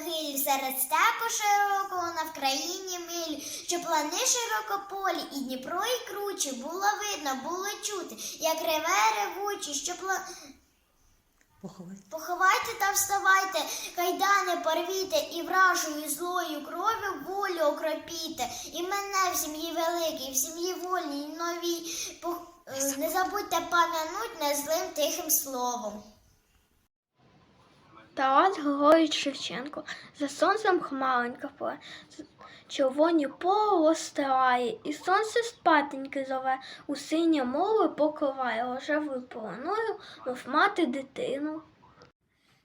могилі, серед степу широкого на Вкраїні милі, що плани широкополі, і Дніпро, і кручі, було видно, було чути, як реве ревучі, що пла... Поховайте. Поховайте та вставайте, кайдани порвіте, і вражою злою кров'ю волю окропіте, і мене в сім'ї великій, в сім'ї вольній, новій. Пох- Не забудьте пам'януть незлим тихим словом. Тарас Григорович Шевченко за сонцем хмаренька пле, червоні поло стирає, і сонце спатеньки зове, у синє море покриває рожевою полоною, мов мати дитину.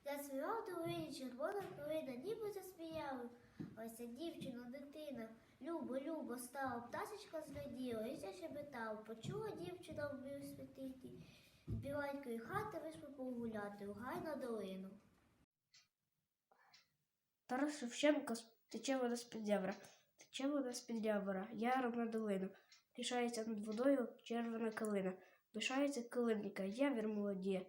Зацвіла долині червона хвилина, ніби засміяли. Ось ця дівчина, дитина, любо, любо стала, пташечка зраділа, і защебетала. Почула дівчина в білій світині. З біленької хати вийшла погуляти у гай на долину. Тарас Шевченко тече вода з-під явра, тече вода з-під явора, яром на долину. Лишається над водою червона калина. Лишається калинника, явір молодіє,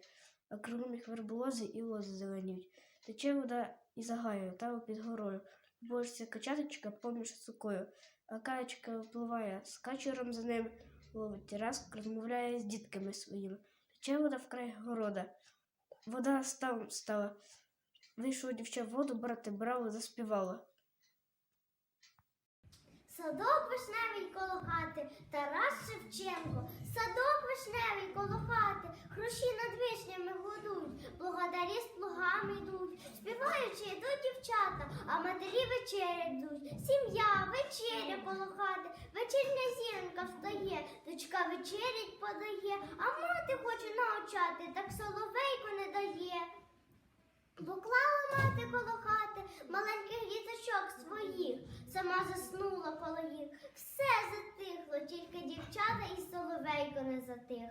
а кругом верболози і лози зеленіють. Тече вода і загаю, та під горою. Божця качаточка поміж сукою, а качка впливає з качером за ним, ловить раз, розмовляє з дітками своїми. Тече вода вкрай города. Вода ставом стала. Вийшло дівча воду брати брало, заспівало. Садок вишневий коло хати, Тарас Шевченко, садок вишневий коло хати, хрущі над вишнями годують, благодарі з плугами йдуть, співаючи йдуть дівчата, а матері вечерять йдуть. Сім'я, вечеря коло хати, вечірня зіронька встає, дочка вечерять подає, а мати хоче навчати, так соловейко не дає. Поклала мати коло хати маленьких своїх, сама заснула їх. Все затихло, тільки дівчата і соловейко не затих.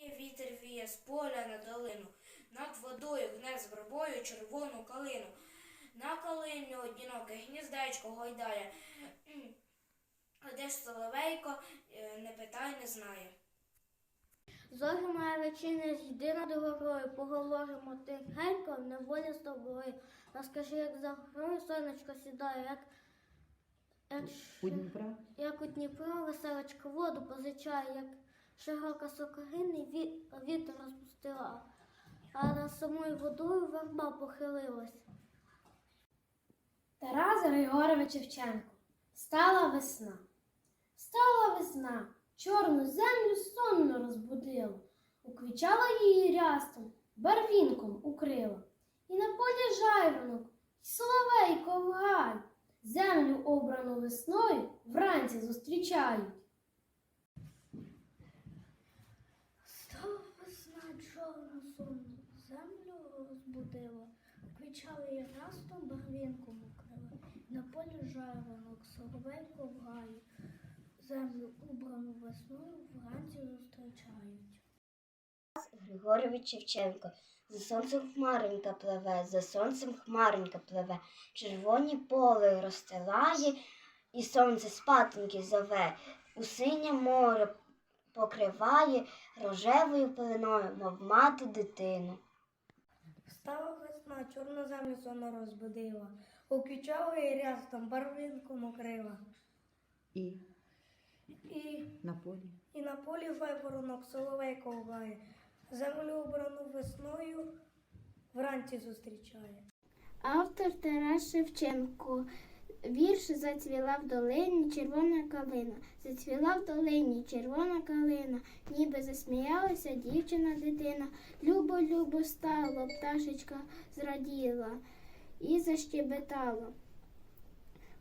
Віє вітер віє з поля на долину, над водою гне з вербою червону калину. На калині одіноке гніздечко гойдає. А де ж соловейко, е, не питай, не знає. Зорі моя вечірня, йди над горою, поговоримо тихенько, неволі з тобою. Розкажи, як за горою сонечко сідає, як, як, У Дніпра. як у Дніпро веселочка воду позичає, як широка сокоринний ві- вітер розпустила, а над самою водою верба похилилась. Тарас Григорович Шевченко. Стала весна. Стала весна, чорну землю сонно розбудила, уквічала її рястом, барвінком укрила. І на полі жайворонок, і соловейко в гай, землю обрану весною вранці зустрічають. Стала весна чорну сонну, землю розбудила, квічала її растом барвінком укрила, на полі жайворонок, соловейко в гаю, землю убрану весною вранці зустрічають. Григорович Шевченко. За сонцем хмаренька пливе, за сонцем хмаренька пливе, червоні поле розстилає, і сонце спатеньки зове, у синє море покриває рожевою пеленою, мов мати дитину. Стала весна, чорну землю сонно розбудила, уквічала її рястом, барвінком укрила. І І, на полі. і на полі вайворонок соловейко лгає, землю обрану весною вранці зустрічає. Автор Тарас Шевченко. Вірш зацвіла в долині червона калина. Зацвіла в долині червона калина, ніби засміялася дівчина дитина. Любо, любо стало, пташечка зраділа і защебетала.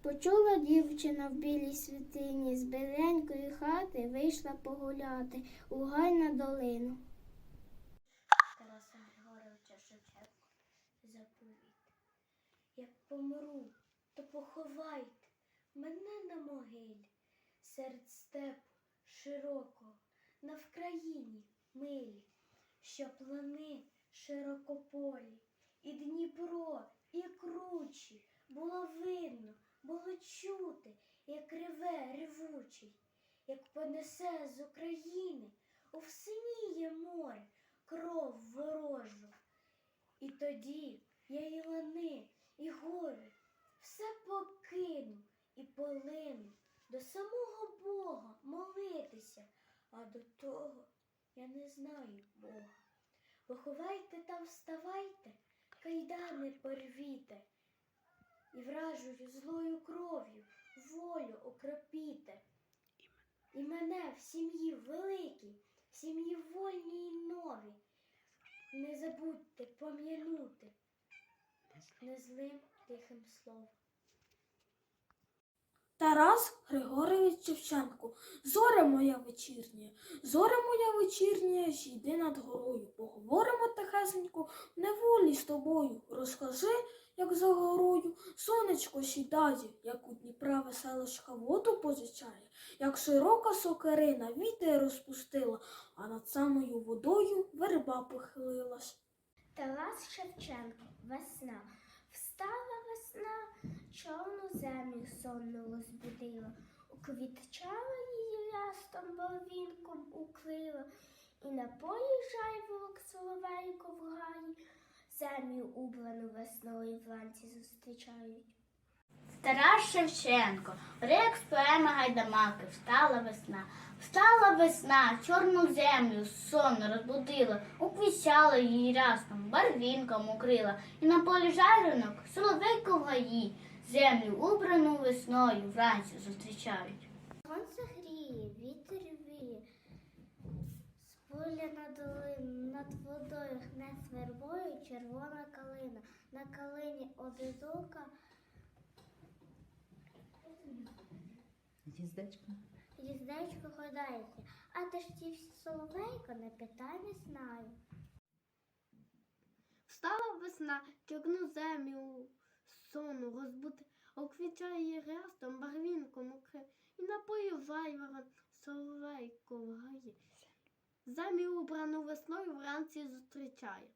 Почула дівчина в білій світині, з біленької хати вийшла погуляти у гай на долину. Тараса Григоровича Шевченка заповіт. Як помру, то поховайте мене на могилі, серед степу широкого, на Вкраїні милі, що плани широкополі, і Дніпро, і кручі, було видно, було чути, як реве ревучий, як понесе з України у всиніє море кров ворожу. І тоді я і лани, і гори, все покину і полину до самого Бога молитися, а до того я не знаю Бога. Поховайте та вставайте, кайдани порвіте, і вражою злою кров'ю волю окропіте. І мене в сім'ї великій, в сім'ї вольній і новій. Не забудьте пом'янути незлим тихим словом. Тарас Григорович Шевченко, зоря моя вечірня, зоря моя вечірня, зійди над горою. Поговоримо тихесенько неволі з тобою. Розкажи, як за горою сонечко сідає, як у Дніпра веселочка воду позичає, як широка сокирина вітер розпустила, а над самою водою верба похилилась. Тарас Шевченко, весна. Встала весна, чорну землю сонно розбудила, уквітчала її рястом барвінком укрила, і на полі жайворок соловейко в гаї, землю убрану весною вранці зустрічають. Тарас Шевченко, рек з поеми Гайдамаки, встала весна, встала весна, чорну землю сонно розбудила, уквіщала її рясном, барвінком укрила, і на полі жаринок соловейко в гаї, землю убрану весною вранці зустрічають. Сонце гріє, вітер віє, з поля на долину, над водою гне свербою червона калина. На калині одинока Гніздечко. їздечко ходається, а ти ж ті соловейко не питай не знаю. Встала весна, чорну землю сону розбути, оквічає рястом, барвінком укри, і напою жайворон соловейко в гаї. Убрану весною вранці зустрічає.